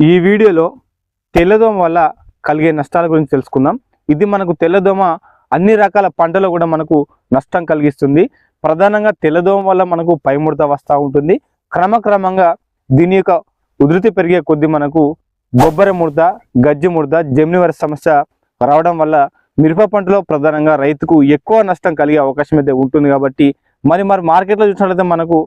ఈ వీడియోలో తెల్లదోమ వల్ల కలిగే నష్టాల గురించి తెలుసుకుందాం. ఇది మనకు తెల్లదోమ అన్ని రకాల పంటలో కూడా మనకు నష్టం కలిగిస్తుంది. ప్రధానంగా తెల్లదోమ వల్ల మనకు పైముడత వస్తూ ఉంటుంది. క్రమక్రమంగా దీని యొక్క ఉధృతి పెరిగే కొద్దీ మనకు బొబ్బర ముడత గజ్జి ముడత జమ్నివర సమస్య రావడం వల్ల మిరప పంటలో ప్రధానంగా రైతుకు ఎక్కువ నష్టం కలిగే అవకాశం అయితే ఉంటుంది కాబట్టి మరి మరి మార్కెట్లో చూసినట్లయితే మనకు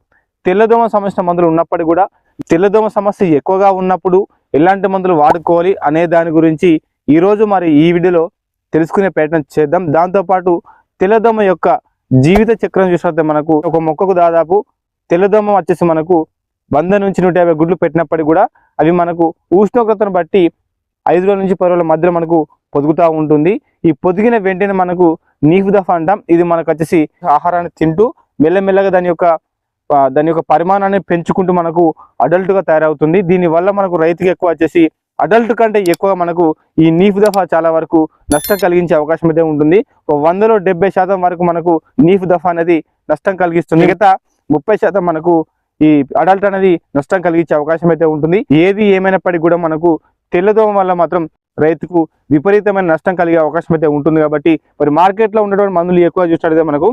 తెల్లదోమ సమస్య మందులు ఉన్నప్పటికీ కూడా తెల్లదోమ సమస్య ఎక్కువగా ఉన్నప్పుడు ఎలాంటి మందులు వాడుకోవాలి అనే దాని గురించి ఈరోజు మరి ఈ వీడియోలో తెలుసుకునే ప్రయత్నం చేద్దాం. దాంతోపాటు తెల్లదోమ యొక్క జీవిత చక్రం చూసినట్లయితే మనకు ఒక మొక్కకు దాదాపు తెల్లదోమ వచ్చేసి మనకు వంద నుంచి నూట యాభై గుడ్లు పెట్టినప్పటికీ కూడా అవి మనకు ఉష్ణోగ్రతను బట్టి ఐదు రోజుల నుంచి పది రోజుల మధ్యలో మనకు పొదుగుతూ ఉంటుంది. ఈ పొదిగిన వెంటనే మనకు నీఫ్ దఫా అంటాం ఇది మనకు వచ్చేసి ఆహారాన్ని తింటూ మెల్లమెల్లగా దాని యొక్క దాని యొక్క పరిమాణాన్ని పెంచుకుంటూ మనకు అడల్ట్గా తయారవుతుంది. దీని వల్ల మనకు రైతుకి ఎక్కువ వచ్చేసి అడల్ట్ కంటే ఎక్కువ మనకు ఈ నీఫ్ దఫా చాలా వరకు నష్టం కలిగించే అవకాశం అయితే ఉంటుంది. వందలో డెబ్బై శాతం వరకు మనకు నీఫ్ దఫా అనేది నష్టం కలిగిస్తుంది. మిగతా ముప్పై శాతం మనకు ఈ అడల్ట్ అనేది నష్టం కలిగించే అవకాశం అయితే ఉంటుంది. ఏది ఏమైనప్పటికీ కూడా మనకు తెల్లదోమ వల్ల మాత్రం రైతుకు విపరీతమైన నష్టం కలిగే అవకాశం అయితే ఉంటుంది కాబట్టి మరి మార్కెట్లో ఉన్నటువంటి మందులు ఎక్కువ చూసినట్లయితే మనకు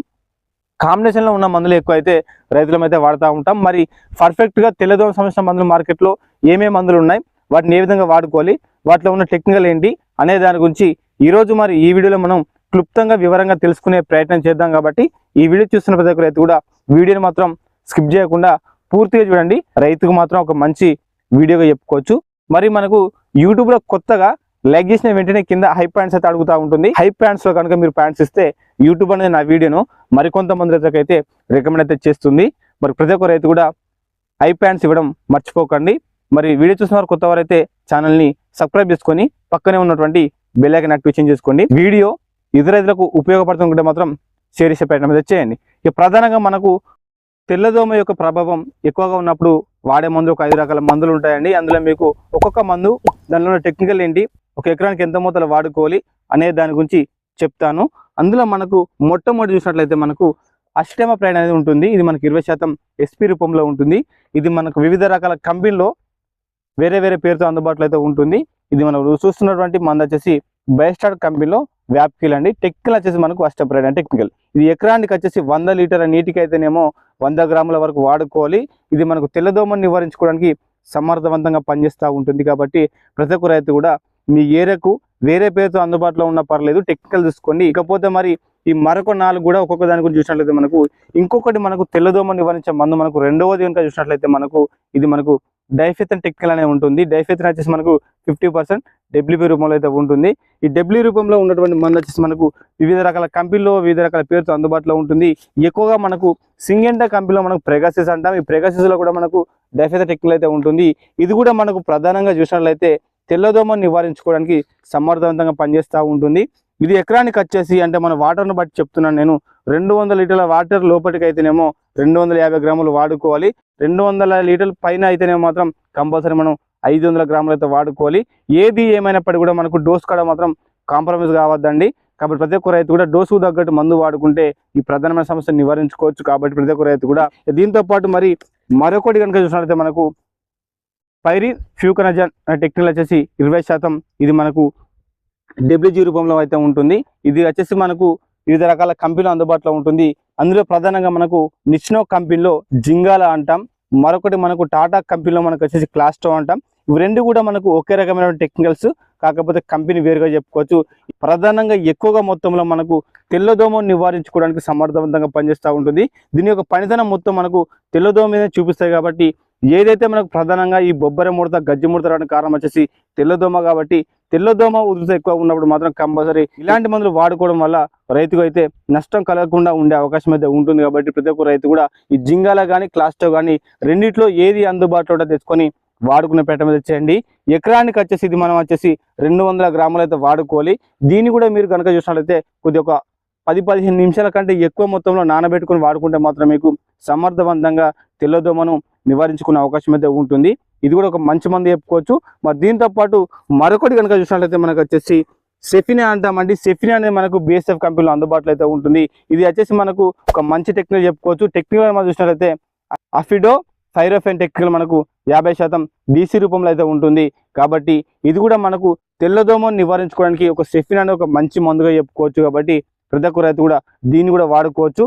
కాంబినేషన్లో ఉన్న మందులు ఎక్కువ అయితే రైతులం అయితే వాడుతూ ఉంటాం. మరి పర్ఫెక్ట్గా తెల్లదోమ సంవత్సరం మందులు మార్కెట్లో ఏమేమి మందులు ఉన్నాయి? వాటిని ఏ విధంగా వాడుకోవాలి? వాటిలో ఉన్న టెక్నికల్ ఏంటి? అనే దాని గురించి ఈరోజు మరి ఈ వీడియోలో మనం క్లుప్తంగా వివరంగా తెలుసుకునే ప్రయత్నం చేద్దాం కాబట్టి ఈ వీడియో చూస్తున్న ప్రతి ఒక్క రైతు కూడా వీడియోని మాత్రం స్కిప్ చేయకుండా పూర్తిగా చూడండి. రైతుకు మాత్రం ఒక మంచి వీడియోగా చెప్పుకోవచ్చు. మరి మనకు యూట్యూబ్లో కొత్తగా లైక్ చేసిన వెంటనే కింద హై ప్యాంట్స్ అయితే అడుగుతూ ఉంటుంది. హై ప్యాంట్స్లో కనుక మీరు ప్యాంట్స్ ఇస్తే యూట్యూబ్ అనేది నా వీడియోను మరికొంతమంది రైతులకు అయితే రికమెండ్ అయితే చేస్తుంది. మరి ప్రతి ఒక్క రైతు కూడా ఐ ప్యాంట్స్ ఇవ్వడం మర్చిపోకండి. మరి వీడియో చూసిన వారు కొత్త వారైతే ఛానల్ని సబ్స్క్రైబ్ చేసుకొని పక్కనే ఉన్నటువంటి బెల్లైకన్ యాక్టివేషన్ చేసుకోండి. వీడియో ఇతర రైతులకు ఉపయోగపడుతుంటే మాత్రం షేర్ చేసే ప్రయత్నం అయితే చేయండి. ఇక ప్రధానంగా మనకు తెల్లదోమ యొక్క ప్రభావం ఎక్కువగా ఉన్నప్పుడు వాడే మందు ఒక ఐదు రకాల మందులు ఉంటాయండి. అందులో మీకు ఒక్కొక్క మందు దానిలో టెక్నికల్ ఏంటి ఒక ఎకరానికి ఎంత మోతాలు వాడుకోవాలి అనే దాని గురించి చెప్తాను. అందులో మనకు మొట్టమొదటి చూసినట్లయితే మనకు అష్టమ ప్రైడ్ అనేది ఉంటుంది. ఇది మనకు ఇరవై శాతం ఎస్పీ రూపంలో ఉంటుంది. ఇది మనకు వివిధ రకాల కంపెనీలో వేరే వేరే పేరుతో అందుబాటులో అయితే ఉంటుంది. ఇది మనం చూస్తున్నటువంటి మందు వచ్చేసి బయస్టార్ కంపెనీలో వ్యాప్కిల్ అండి. టెక్నికల్ వచ్చేసి మనకు అష్టప్రయాణ టెక్నికల్ ఇది ఎకరానికి వచ్చేసి వంద లీటర్ల నీటికి అయితేనేమో వంద గ్రాముల వరకు వాడుకోవాలి. ఇది మనకు తెల్లదోమను నివారించుకోవడానికి సమర్థవంతంగా పనిచేస్తూ ఉంటుంది కాబట్టి ప్రతి ఒక్క రైతు కూడా మీ ఏరియాకు వేరే పేరుతో అందుబాటులో ఉన్న పర్లేదు టెక్నికల్ చూసుకోండి. ఇకపోతే మరి ఈ మరొక నాలుగు కూడా ఒక్కొక్క దాని గురించి చూసినట్లయితే మనకు ఇంకొకటి మనకు తెల్లదోమ నివారించే మందు మనకు రెండవది కనుక చూసినట్లయితే మనకు ఇది మనకు డైఫెథన్ టెక్నికల్ అనేది ఉంటుంది. డైఫెథన్ వచ్చేసి మనకు ఫిఫ్టీ పర్సెంట్ డబ్ల్యూపీ రూపంలో అయితే ఉంటుంది. ఈ డబ్ల్యూ రూపంలో ఉన్నటువంటి మందు వచ్చేసి మనకు వివిధ రకాల కంపెనీలో వివిధ రకాల పేరుతో అందుబాటులో ఉంటుంది. ఎక్కువగా మనకు సింగెంటా కంపెనీలో మనకు ప్రెగాసిస్ అంటాం. ఈ ప్రెగాసిస్లో కూడా మనకు డైఫెథన్ టెక్నికల్ అయితే ఉంటుంది. ఇది కూడా మనకు ప్రధానంగా చూసినట్లయితే తెల్లదోమను నివారించుకోవడానికి సమర్థవంతంగా పనిచేస్తూ ఉంటుంది. ఇది ఎకరానికి వచ్చేసి అంటే మన వాటర్ను బట్టి చెప్తున్నాను నేను. రెండు వందల లీటర్ల వాటర్ లోపలికైతేనేమో అయితేనేమో రెండు వందల యాభై గ్రాములు వాడుకోవాలి. రెండు వందల లీటర్ల పైన అయితేనేమో మాత్రం కంపల్సరీ మనం ఐదు వందల గ్రాములు అయితే వాడుకోవాలి. ఏది ఏమైనప్పటికీ కూడా మనకు డోస్ కాడ మాత్రం కాంప్రమైజ్ కావద్దండి. కాబట్టి ప్రతి ఒక్క రైతు కూడా డోసు తగ్గట్టు మందు వాడుకుంటే ఈ ప్రధానమైన సమస్యను నివారించుకోవచ్చు. కాబట్టి ప్రతి ఒక్క రైతు కూడా దీంతో పాటు మరి మరొకటి కనుక చూసినట్లయితే మనకు పైరి ఫ్యూకనజన్ టెక్నిల్ వచ్చేసి ఇరవై శాతం ఇది మనకు డబ్ల్యూజీ రూపంలో అయితే ఉంటుంది. ఇది వచ్చేసి మనకు వివిధ రకాల కంపెనీలు అందుబాటులో ఉంటుంది. అందులో ప్రధానంగా మనకు నిచ్నో కంపెనీలో జింగాల అంటాం. మరొకటి మనకు టాటా కంపెనీలో మనకు వచ్చేసి క్లాస్టో అంటాం. ఇవి రెండు కూడా మనకు ఒకే రకమైన టెక్నికల్స్ కాకపోతే కంపెనీ వేరుగా చెప్పుకోవచ్చు. ప్రధానంగా ఎక్కువగా మొత్తంలో మనకు తెల్లదోమను నివారించుకోవడానికి సమర్థవంతంగా పనిచేస్తూ ఉంటుంది. దీని యొక్క పనితనం మొత్తం మనకు తెల్లదోమ మీద చూపిస్తాయి కాబట్టి ఏదైతే మనకు ప్రధానంగా ఈ బొబ్బర ముడత గజ్జి ముడత రావడానికి కారణం వచ్చేసి తెల్లదోమ కాబట్టి తెల్లదోమ ఉధృత ఎక్కువ ఉన్నప్పుడు మాత్రం కంపల్సరీ ఇలాంటి మందులు వాడుకోవడం వల్ల రైతుకు అయితే నష్టం కలగకుండా ఉండే అవకాశం అయితే ఉంటుంది కాబట్టి ప్రతి ఒక్క రైతు కూడా ఈ జింగాల కానీ క్లాస్టో కానీ రెండిట్లో ఏది అందుబాటులో తెచ్చుకొని వాడుకునే పెట్ట మీద చేయండి. ఎకరానికి వచ్చేసి ఇది మనం వచ్చేసి రెండు వందల గ్రాములు అయితే వాడుకోవాలి. దీన్ని కూడా మీరు కనుక చూసినట్లయితే కొద్ది ఒక పది పదిహేను నిమిషాల కంటే ఎక్కువ మొత్తంలో నానబెట్టుకుని వాడుకుంటే మాత్రం మీకు సమర్థవంతంగా తెల్లదోమను నివారించుకునే అవకాశం అయితే ఉంటుంది. ఇది కూడా ఒక మంచి మంది చెప్పుకోవచ్చు. మరి దీంతో పాటు మరొకటి కనుక చూసినట్లయితే మనకు వచ్చేసి సెఫినా అంటామండి. సెఫినా అనేది మనకు బిఎస్ఎఫ్ కంపెనీలో అందుబాటులో అయితే ఉంటుంది. ఇది వచ్చేసి మనకు ఒక మంచి టెక్నికల్ చెప్పుకోవచ్చు. టెక్నికల్ మనం చూసినట్లయితే అఫిడో థైరోఫెన్ టెక్నికల్ మనకు యాభై శాతం డీసీ రూపంలో అయితే ఉంటుంది. కాబట్టి ఇది కూడా మనకు తెల్లదోమను నివారించుకోవడానికి ఒక సెఫిన్ అనే ఒక మంచి మందుగా చెప్పుకోవచ్చు. కాబట్టి ప్రతి ఒక్క రైతు కూడా దీన్ని కూడా వాడుకోవచ్చు.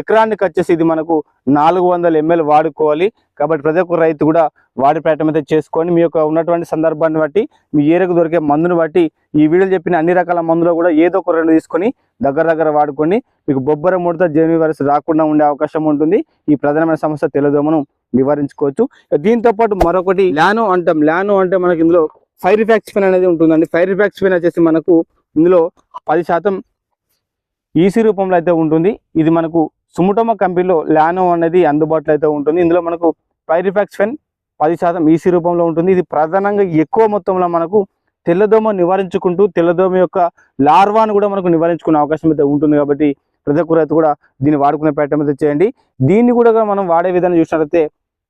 ఎకరానికి వచ్చేసి ఇది మనకు నాలుగు వందల ఎంఎల్ వాడుకోవాలి. కాబట్టి ప్రతి ఒక్క రైతు కూడా వాడి ప్రయత్నం అయితే చేసుకొని మీ యొక్క ఉన్నటువంటి సందర్భాన్ని బట్టి మీ ఏరకు దొరికే మందుని బట్టి ఈ వీడియో చెప్పిన అన్ని రకాల మందులు కూడా ఏదో ఒక రెండు తీసుకొని దగ్గర దగ్గర వాడుకోండి. మీకు బొబ్బర ముడత జేమి వైరస్ రాకుండా ఉండే అవకాశం ఉంటుంది. ఈ ప్రధానమైన సమస్య తెల్లదోమను నివారించుకోవచ్చు. దీంతో పాటు మరొకటి ల్యానో అంటాం. ల్యానో అంటే మనకి ఇందులో ఫైర్ ఫ్యాక్సిఫిన్ అనేది ఉంటుందండి. ఫైర్ ఫ్యాక్సిఫిన్ వచ్చేసి మనకు ఇందులో పది శాతం ఈసీ రూపంలో అయితే ఉంటుంది. ఇది మనకు సుముటమ కంపెనీలో ల్యానో అనేది అందుబాటులో అయితే ఉంటుంది. ఇందులో మనకు పైరిఫాక్స్ఫెన్ పది శాతం ఈసీ రూపంలో ఉంటుంది. ఇది ప్రధానంగా ఎక్కువ మొత్తంలో మనకు తెల్లదోమ నివారించుకుంటూ తెల్లదోమ యొక్క లార్వాను కూడా మనకు నివారించుకునే అవకాశం అయితే ఉంటుంది కాబట్టి ప్రతి ఒక్క రైతు కూడా దీన్ని వాడుకునే ప్రయత్నం అయితే చేయండి. దీన్ని కూడా మనం వాడే విధానం చూసినట్లయితే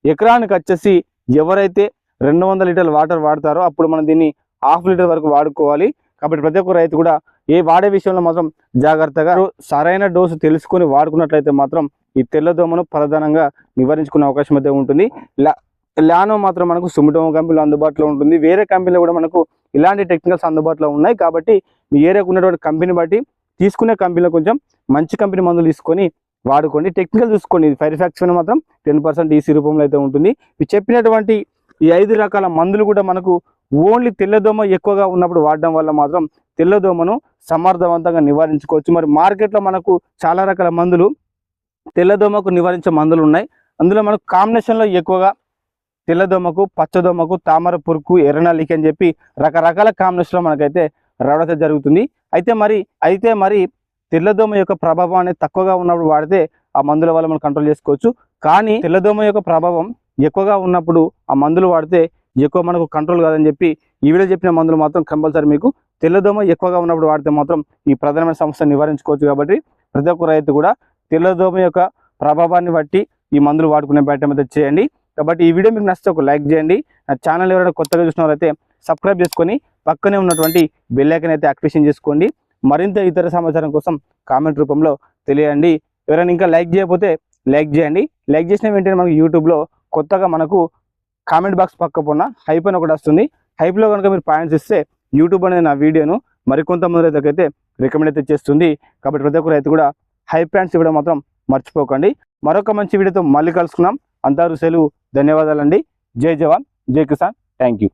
ఎకరానికి వచ్చేసి ఎవరైతే రెండు లీటర్ల వాటర్ వాడతారో అప్పుడు మనం దీన్ని హాఫ్ లీటర్ వరకు వాడుకోవాలి. కాబట్టి ప్రతి ఒక్క రైతు కూడా ఏ వాడే విషయంలో మాత్రం జాగ్రత్తగా సరైన డోసు తెలుసుకొని వాడుకున్నట్లయితే మాత్రం ఈ తెల్లదోమను ప్రధానంగా నివారించుకునే అవకాశం అయితే ఉంటుంది. లా- లానో మాత్రం మనకు సుమిటోమ కంపెనీలో అందుబాటులో ఉంటుంది. వేరే కంపెనీలో కూడా మనకు ఇలాంటి టెక్నికల్స్ అందుబాటులో ఉన్నాయి. కాబట్టి మీ ఏరియాకు ఉన్నటువంటి కంపెనీ బట్టి తీసుకునే కంపెనీలో కొంచెం మంచి కంపెనీ మందులు తీసుకొని వాడుకోండి. టెక్నికల్ చూసుకోండి. ఇది ఫైర్ మాత్రం టెన్ పర్సెంట్ ఈసీ రూపంలో అయితే ఉంటుంది. చెప్పినటువంటి ఈ ఐదు రకాల మందులు కూడా మనకు ఓన్లీ తెల్లదోమ ఎక్కువగా ఉన్నప్పుడు వాడడం వల్ల మాత్రం తెల్లదోమను సమర్థవంతంగా నివారించుకోవచ్చు. మరి మార్కెట్లో మనకు చాలా రకాల మందులు తెల్లదోమకు నివారించే మందులు ఉన్నాయి. అందులో మనకు కాంబినేషన్లో ఎక్కువగా తెల్లదోమకు పచ్చదోమకు తామర పురుకు ఎర్రనల్లికి అని చెప్పి రకరకాల కాంబినేషన్లో మనకైతే రావడం జరుగుతుంది. అయితే మరి అయితే మరి తెల్లదోమ యొక్క ప్రభావం అనేది తక్కువగా ఉన్నప్పుడు వాడితే ఆ మందుల వల్ల మనం కంట్రోల్ చేసుకోవచ్చు. కానీ తెల్లదోమ యొక్క ప్రభావం ఎక్కువగా ఉన్నప్పుడు ఆ మందులు వాడితే ఎక్కువ మనకు కంట్రోల్ కాదని చెప్పి ఈ వీడియో చెప్పిన మందులు మాత్రం కంపల్సరీ మీకు తెల్లదోమ ఎక్కువగా ఉన్నప్పుడు వాడితే మాత్రం ఈ ప్రధానమైన సమస్యను నివారించుకోవచ్చు కాబట్టి ప్రతి ఒక్క రైతు కూడా తెల్లదోమ యొక్క ప్రభావాన్ని బట్టి ఈ మందులు వాడుకునే ప్రయత్నం అయితే చేయండి. కాబట్టి ఈ వీడియో మీకు నచ్చితే ఒక లైక్ చేయండి. నా ఛానల్ ఎవరైనా కొత్తగా చూసిన వారైతే సబ్స్క్రైబ్ చేసుకొని పక్కనే ఉన్నటువంటి బెల్లైకన్ అయితే యాక్టివేషన్ చేసుకోండి. మరింత ఇతర సమాచారం కోసం కామెంట్ రూపంలో తెలియండి. ఎవరైనా ఇంకా లైక్ చేయకపోతే లైక్ చేయండి. లైక్ చేసిన వెంటనే మనకు యూట్యూబ్లో కొత్తగా మనకు కామెంట్ బాక్స్ పక్క పొన్న హైప్ అని ఒకటి వస్తుంది. హైప్లో కనుక మీరు పాయింట్స్ ఇస్తే యూట్యూబ్ అనేది నా వీడియోను మరికొంతమంది రైతుకైతే రికమెండ్ అయితే చేస్తుంది. కాబట్టి ప్రతి ఒక్క రైతు కూడా హై ప్యాంట్స్ ఇవ్వడం మాత్రం మర్చిపోకండి. మరొక మంచి వీడియోతో మళ్ళీ కలుసుకున్నాం అంతారు సెలవు ధన్యవాదాలండి. జై జవాన్ జై కిసాన్. Thank you